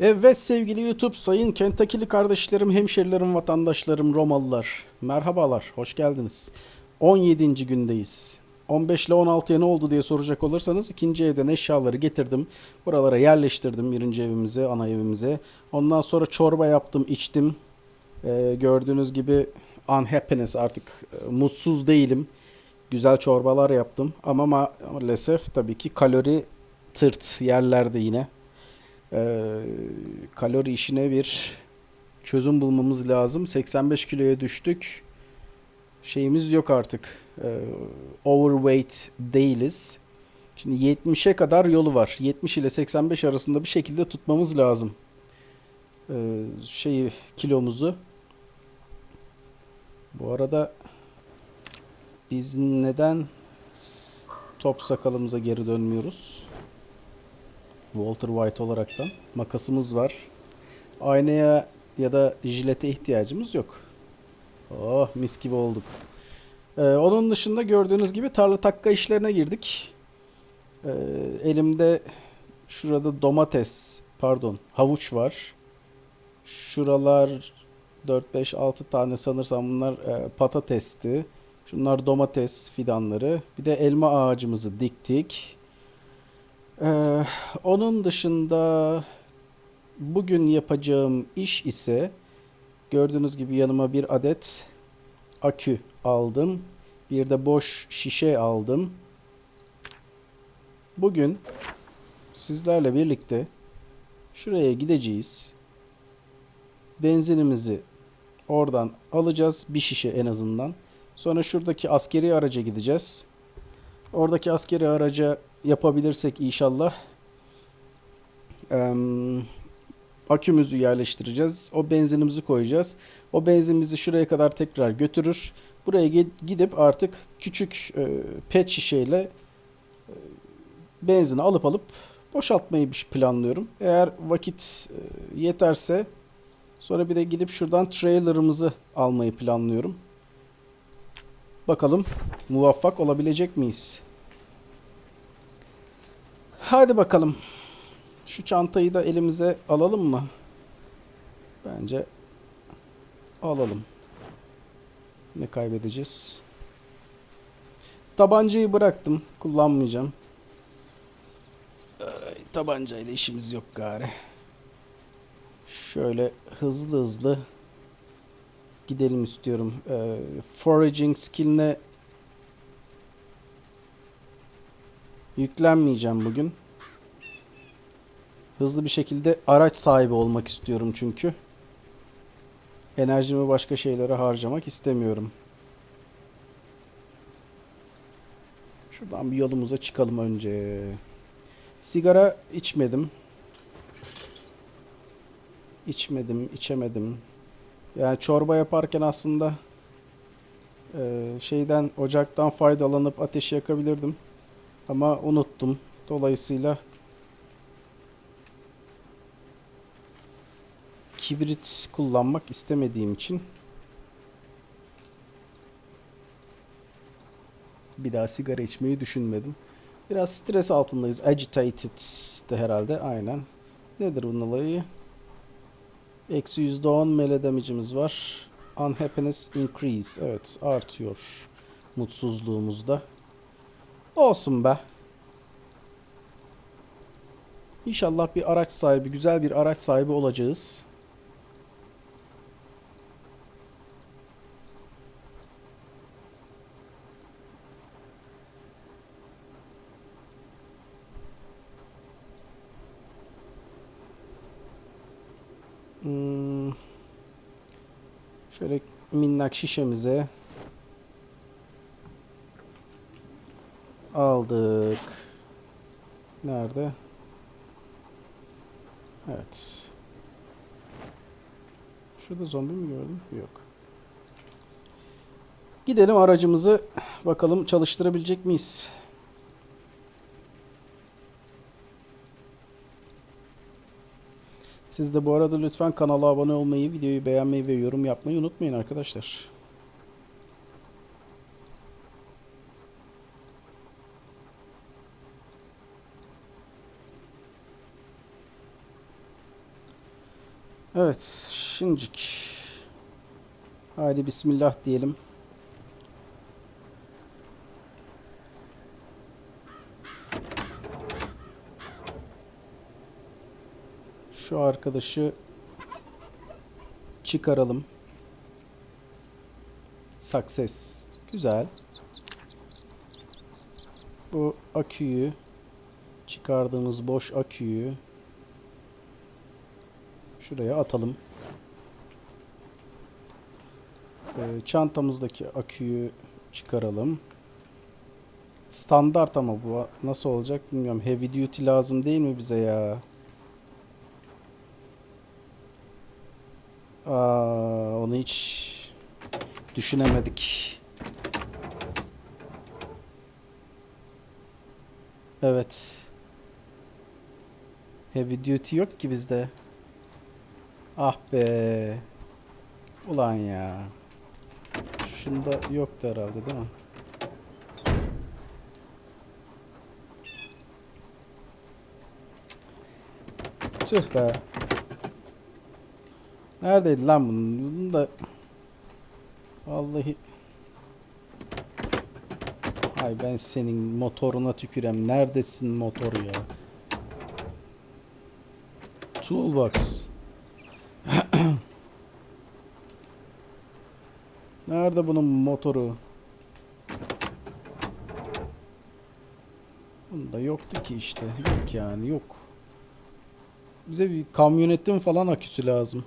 Evet sevgili YouTube, sayın Kentakili kardeşlerim, hemşerilerim, vatandaşlarım, Romalılar. Merhabalar, hoş geldiniz. 17. gündeyiz. 15 ile 16'ya ne oldu diye soracak olursanız ikinci evden eşyaları getirdim. Buralara yerleştirdim birinci evimize, ana evimize. Ondan sonra çorba yaptım, içtim. Ee, gördüğünüz gibi unhappiness artık e, mutsuz değilim. Güzel çorbalar yaptım ama ma- maalesef tabii ki kalori tırt yerlerde yine. Ee, kalori işine bir çözüm bulmamız lazım. 85 kiloya düştük. Şeyimiz yok artık. Ee, overweight değiliz. Şimdi 70'e kadar yolu var. 70 ile 85 arasında bir şekilde tutmamız lazım. Ee, şeyi kilomuzu. Bu arada biz neden top sakalımıza geri dönmüyoruz? Walter White olaraktan. Makasımız var. Aynaya ya da jilete ihtiyacımız yok. Oh mis gibi olduk. Ee, onun dışında gördüğünüz gibi tarla takka işlerine girdik. Ee, elimde şurada domates, pardon havuç var. Şuralar 4, 5, 6 tane sanırsam bunlar e, patatesti. Şunlar domates fidanları. Bir de elma ağacımızı diktik. Ee, onun dışında bugün yapacağım iş ise gördüğünüz gibi yanıma bir adet akü aldım. Bir de boş şişe aldım. Bugün sizlerle birlikte şuraya gideceğiz. Benzinimizi oradan alacağız. Bir şişe en azından. Sonra şuradaki askeri araca gideceğiz. Oradaki askeri araca yapabilirsek inşallah em, akümüzü yerleştireceğiz. O benzinimizi koyacağız. O benzin bizi şuraya kadar tekrar götürür. Buraya gi- gidip artık küçük e, pet şişeyle e, benzini alıp alıp boşaltmayı planlıyorum. Eğer vakit e, yeterse sonra bir de gidip şuradan trailerımızı almayı planlıyorum. Bakalım muvaffak olabilecek miyiz? Hadi bakalım. Şu çantayı da elimize alalım mı? Bence alalım. Ne kaybedeceğiz? Tabancayı bıraktım. Kullanmayacağım. Ay, tabancayla işimiz yok gari. Şöyle hızlı hızlı gidelim istiyorum. Ee, foraging skill'ine yüklenmeyeceğim bugün. Hızlı bir şekilde araç sahibi olmak istiyorum çünkü. Enerjimi başka şeylere harcamak istemiyorum. Şuradan bir yolumuza çıkalım önce. Sigara içmedim. İçmedim, içemedim. Yani çorba yaparken aslında e, şeyden ocaktan faydalanıp ateşi yakabilirdim. Ama unuttum. Dolayısıyla kibrit kullanmak istemediğim için bir daha sigara içmeyi düşünmedim. Biraz stres altındayız. Agitated de herhalde aynen. Nedir bunun olayı? Eksi %10 melee damage'imiz var. Unhappiness increase. Evet artıyor. Mutsuzluğumuzda. Olsun be. İnşallah bir araç sahibi, güzel bir araç sahibi olacağız. Hmm. Şöyle minnak şişemize aldık. Nerede? Evet. Şurada zombi mi gördüm? Yok. Gidelim aracımızı bakalım çalıştırabilecek miyiz? Siz de bu arada lütfen kanala abone olmayı, videoyu beğenmeyi ve yorum yapmayı unutmayın arkadaşlar. Evet, şincik. Haydi bismillah diyelim. Şu arkadaşı çıkaralım. Success. Güzel. Bu aküyü çıkardığımız boş aküyü şuraya atalım. Ee, çantamızdaki aküyü çıkaralım. Standart ama bu nasıl olacak bilmiyorum. Heavy duty lazım değil mi bize ya? Aa, onu hiç düşünemedik. Evet. Heavy duty yok ki bizde. Ah be. Ulan ya. Şunda yoktu herhalde değil mi? Tüh be. Neredeydi lan bunun? Da Vallahi Ay ben senin motoruna tükürem. Neredesin motor ya? Toolbox. Nerede bunun motoru? Bunda yoktu ki işte. Yok yani yok. Bize bir kamyonetin falan aküsü lazım.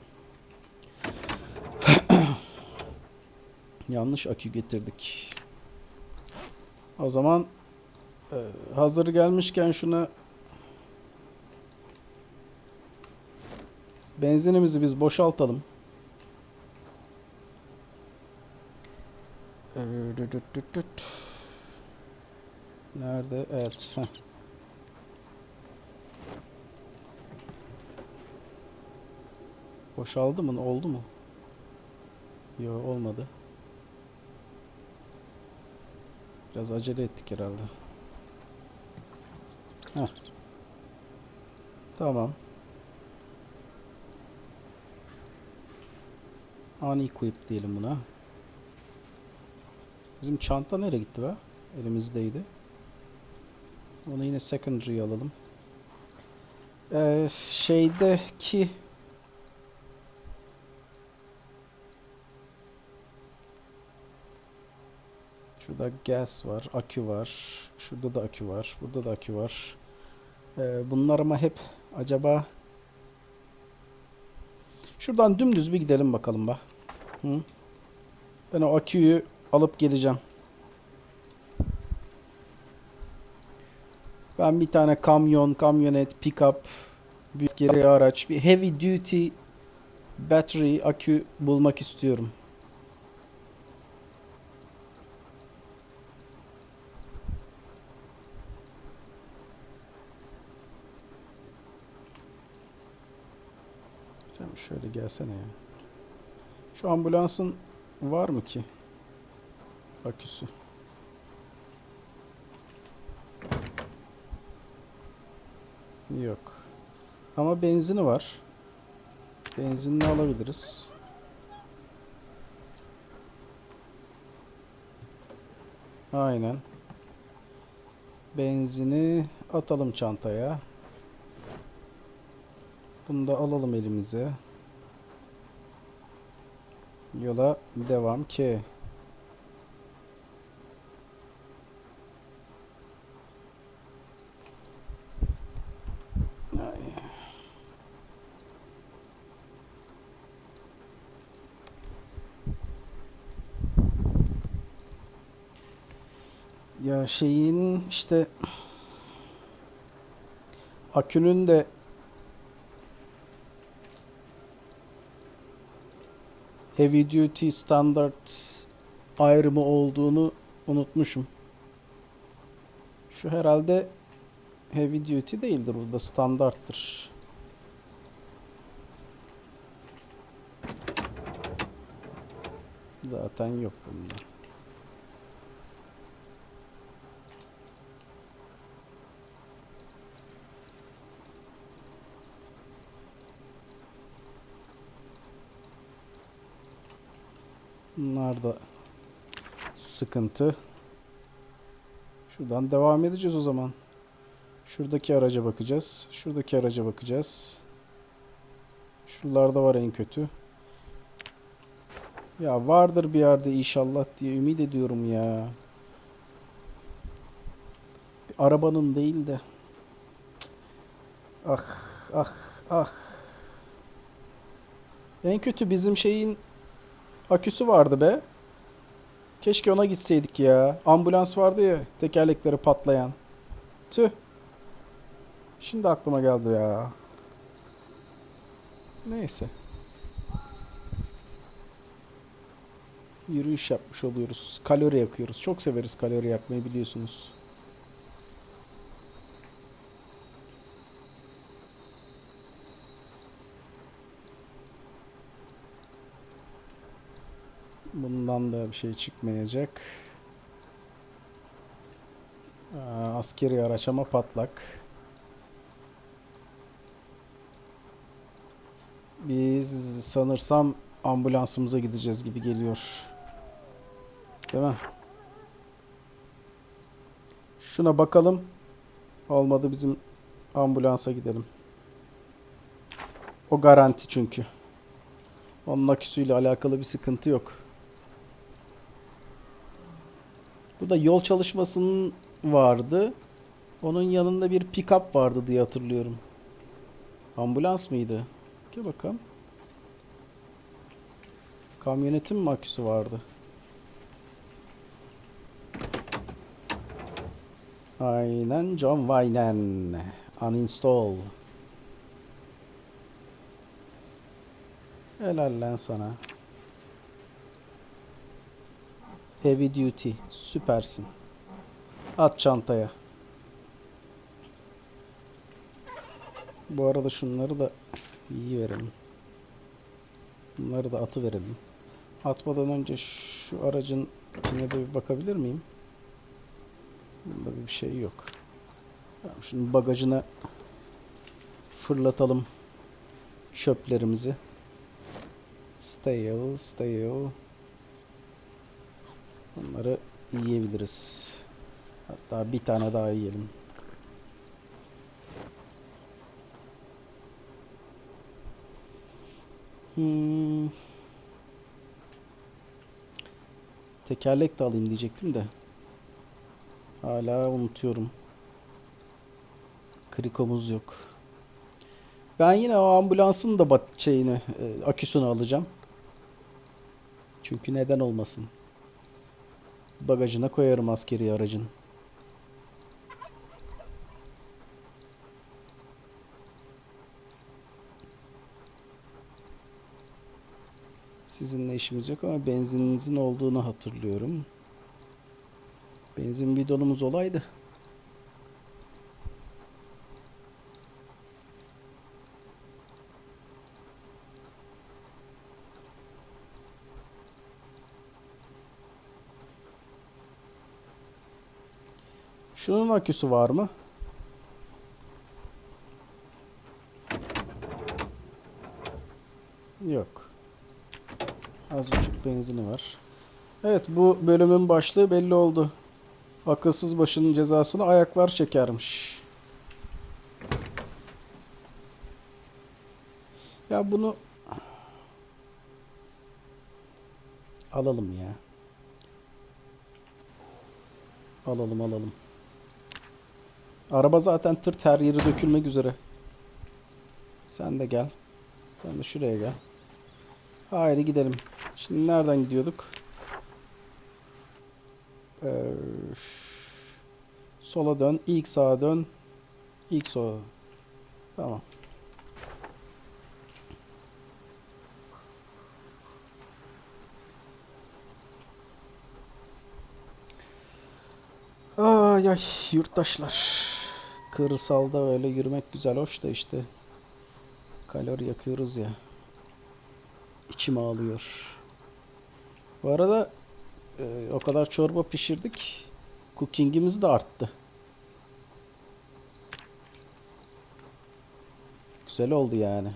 Yanlış akü getirdik. O zaman e, hazır gelmişken şuna benzinimizi biz boşaltalım. E. Nerede? Evet. heh. Boşaldı mı? Oldu mu? Yok olmadı. Biraz acele ettik herhalde. Heh. Tamam. Unequip diyelim buna. Bizim çanta nereye gitti be? Elimizdeydi. Onu yine secondary alalım. Ee, şeydeki Şurada gas var, akü var. Şurada da akü var. Burada da akü var. Ee, bunlar ama hep acaba Şuradan dümdüz bir gidelim bakalım bak. Hı? Ben o aküyü alıp geleceğim. Ben bir tane kamyon, kamyonet, pickup, bir araç, bir heavy duty battery akü bulmak istiyorum. Sen şöyle gelsene ya. Şu ambulansın var mı ki? Aküsü. Yok. Ama benzini var. Benzinini alabiliriz. Aynen. Benzini atalım çantaya. Bunu da alalım elimize. Yola devam ki. Ya şeyin işte akünün de heavy duty standard ayrımı olduğunu unutmuşum. Şu herhalde heavy duty değildir bu da standarttır. Zaten yok bunda. Bunlar da sıkıntı. Şuradan devam edeceğiz o zaman. Şuradaki araca bakacağız. Şuradaki araca bakacağız. Şuralarda var en kötü. Ya vardır bir yerde inşallah diye ümit ediyorum ya. Bir arabanın değil de. Ah ah ah. En kötü bizim şeyin aküsü vardı be. Keşke ona gitseydik ya. Ambulans vardı ya tekerlekleri patlayan. Tüh. Şimdi aklıma geldi ya. Neyse. Yürüyüş yapmış oluyoruz. Kalori yakıyoruz. Çok severiz kalori yakmayı biliyorsunuz. Bundan da bir şey çıkmayacak. Aa, askeri araç ama patlak. Biz sanırsam ambulansımıza gideceğiz gibi geliyor. Değil mi? Şuna bakalım. Olmadı bizim ambulansa gidelim. O garanti çünkü. Onun aküsüyle alakalı bir sıkıntı yok. Bu da yol çalışmasının vardı. Onun yanında bir pick-up vardı diye hatırlıyorum. Ambulans mıydı? Gel bakalım. Kamyonetin mi aküsü vardı? Aynen John Wayne. Uninstall. Helal lan sana. Heavy duty. Süpersin. At çantaya. Bu arada şunları da iyi verelim. Bunları da atı verelim. Atmadan önce şu aracın içine de bir bakabilir miyim? Bunda bir şey yok. Tamam, şimdi bagajına fırlatalım çöplerimizi. Stale, stale. Bunları yiyebiliriz. Hatta bir tane daha yiyelim. Hmm. Tekerlek de alayım diyecektim de. Hala unutuyorum. Krikomuz yok. Ben yine o ambulansın da bat şeyini, e, aküsünü alacağım. Çünkü neden olmasın. Bagajına koyarım askeri aracın. Sizinle işimiz yok ama benzininizin olduğunu hatırlıyorum. Benzin bidonumuz olaydı. Şunun aküsü var mı? Yok. Az buçuk benzini var. Evet bu bölümün başlığı belli oldu. Akılsız başının cezasını ayaklar çekermiş. Ya bunu alalım ya. Alalım alalım. Araba zaten tırt her yeri dökülmek üzere. Sen de gel. Sen de şuraya gel. Haydi gidelim. Şimdi nereden gidiyorduk? Ee, sola dön. ilk sağa dön. İlk sola. Tamam. Ay ay yurttaşlar. Kırsalda öyle yürümek güzel hoş da işte. Kalori yakıyoruz ya. İçim ağlıyor. Bu arada e, o kadar çorba pişirdik. Cooking'imiz de arttı. Güzel oldu yani.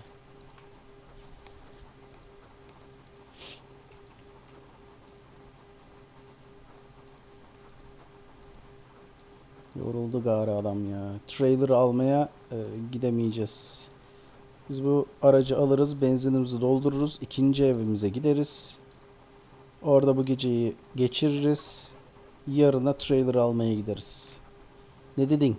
Yoruldu gari adam ya. Trailer almaya e, gidemeyeceğiz. Biz bu aracı alırız, benzinimizi doldururuz, ikinci evimize gideriz. Orada bu geceyi geçiririz. Yarına trailer almaya gideriz. Ne dedin?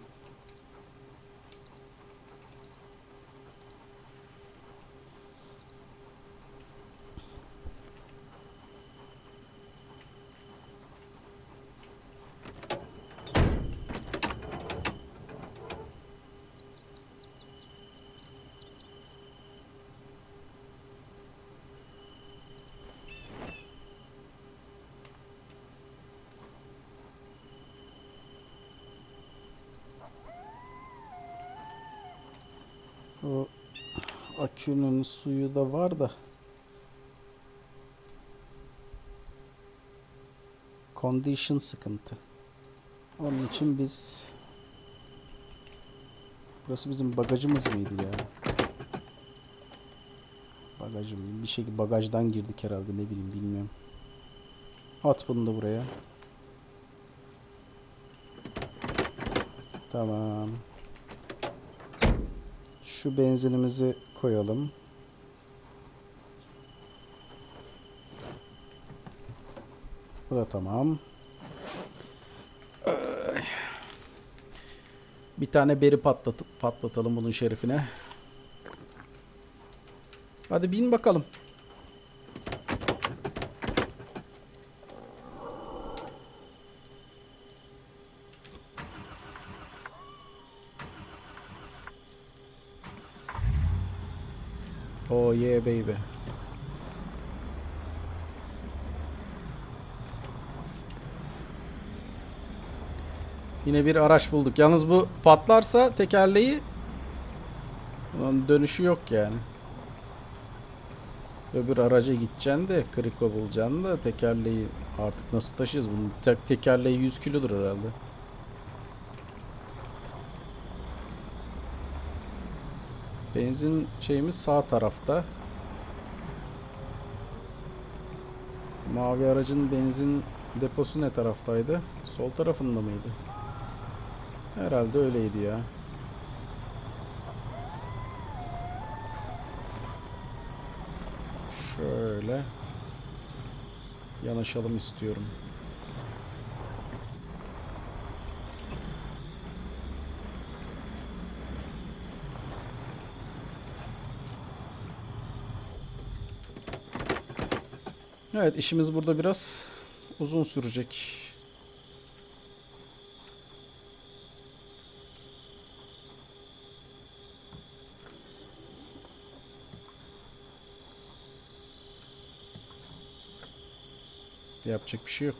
Akünün suyu da var da. Condition sıkıntı. Onun için biz Burası bizim bagajımız mıydı ya? Bagajım. Bir şekilde bagajdan girdik herhalde ne bileyim bilmiyorum. At bunu da buraya. Tamam. Şu benzinimizi koyalım. Bu da tamam. Bir tane beri patlatıp patlatalım bunun şerifine. Hadi bin bakalım. Oh yeah baby. Yine bir araç bulduk. Yalnız bu patlarsa tekerleği dönüşü yok yani. Öbür araca gideceksin de kriko bulacaksın da tekerleği artık nasıl taşıyacağız bunu? Tek tekerleği 100 kilodur herhalde. Benzin şeyimiz sağ tarafta. Mavi aracın benzin deposu ne taraftaydı? Sol tarafında mıydı? Herhalde öyleydi ya. Şöyle yanaşalım istiyorum. Evet işimiz burada biraz uzun sürecek. Yapacak bir şey yok.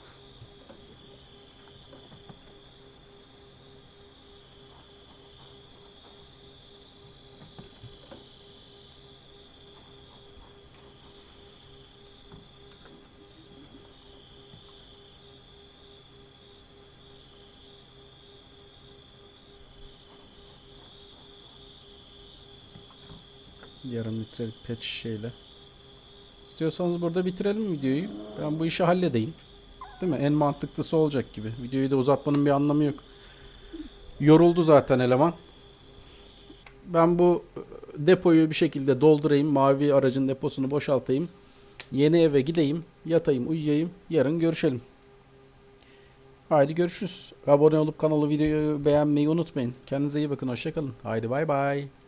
Yarım litrelik pet şişeyle. İstiyorsanız burada bitirelim videoyu. Ben bu işi halledeyim. Değil mi? En mantıklısı olacak gibi. Videoyu da uzatmanın bir anlamı yok. Yoruldu zaten eleman. Ben bu depoyu bir şekilde doldurayım. Mavi aracın deposunu boşaltayım. Yeni eve gideyim. Yatayım, uyuyayım. Yarın görüşelim. Haydi görüşürüz. Abone olup kanalı videoyu beğenmeyi unutmayın. Kendinize iyi bakın. Hoşçakalın. Haydi bay bay.